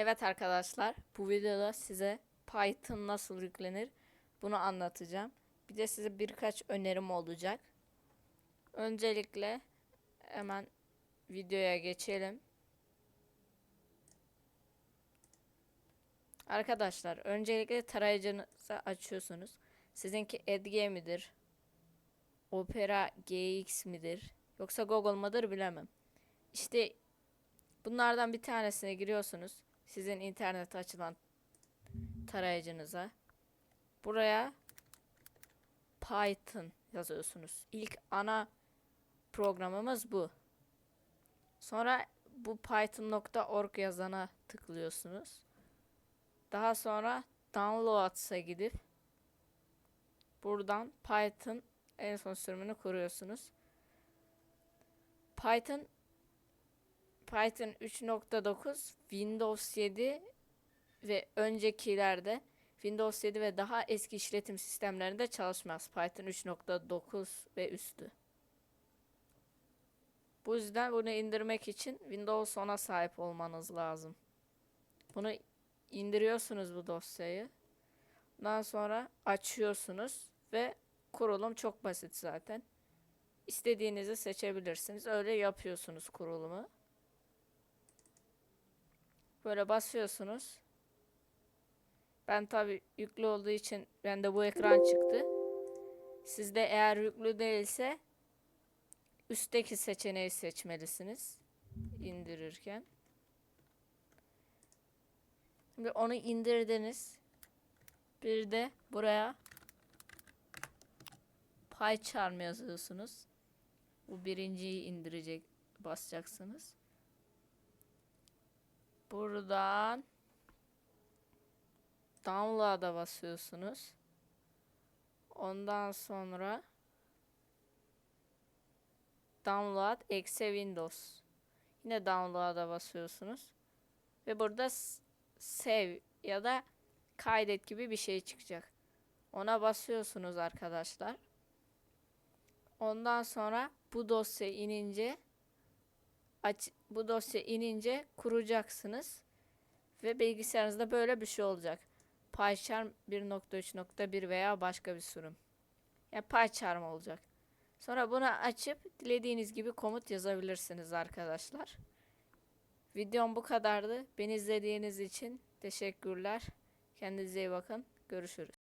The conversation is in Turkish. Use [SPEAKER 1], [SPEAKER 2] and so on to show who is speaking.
[SPEAKER 1] Evet arkadaşlar, bu videoda size Python nasıl yüklenir bunu anlatacağım. Bir de size birkaç önerim olacak. Öncelikle hemen videoya geçelim. Arkadaşlar, öncelikle tarayıcınızı açıyorsunuz. Sizinki Edge midir? Opera GX midir? Yoksa Google mıdır bilemem. İşte bunlardan bir tanesine giriyorsunuz. Sizin internet açılan tarayıcınıza. Buraya Python yazıyorsunuz. İlk ana programımız bu. Sonra bu python.org yazana tıklıyorsunuz. Daha sonra Downloads'a gidip buradan Python en son sürümünü kuruyorsunuz. Python Python 3.9 Windows 7 ve öncekilerde Windows 7 ve daha eski işletim sistemlerinde çalışmaz. Python 3.9 ve üstü. Bu yüzden bunu indirmek için Windows 10'a sahip olmanız lazım. Bunu indiriyorsunuz bu dosyayı. Ondan sonra açıyorsunuz ve kurulum çok basit zaten. İstediğinizi seçebilirsiniz. Öyle yapıyorsunuz kurulumu. Böyle basıyorsunuz. Ben tabi yüklü olduğu için bende bu ekran çıktı. Sizde eğer yüklü değilse üstteki seçeneği seçmelisiniz indirirken. Şimdi onu indirdiniz. Bir de buraya PyCharm yazıyorsunuz. Bu birinciyi indirecek basacaksınız. Buradan download'a basıyorsunuz. Ondan sonra download exe Windows. Yine download'a basıyorsunuz. Ve burada save ya da kaydet gibi bir şey çıkacak. Ona basıyorsunuz arkadaşlar. Ondan sonra bu dosya inince aç, bu dosya inince kuracaksınız. Ve bilgisayarınızda böyle bir şey olacak. PyCharm 1.3.1 veya başka bir sürüm. Yani PyCharm olacak. Sonra bunu açıp dilediğiniz gibi komut yazabilirsiniz arkadaşlar. Videom bu kadardı. Beni izlediğiniz için teşekkürler. Kendinize iyi bakın. Görüşürüz.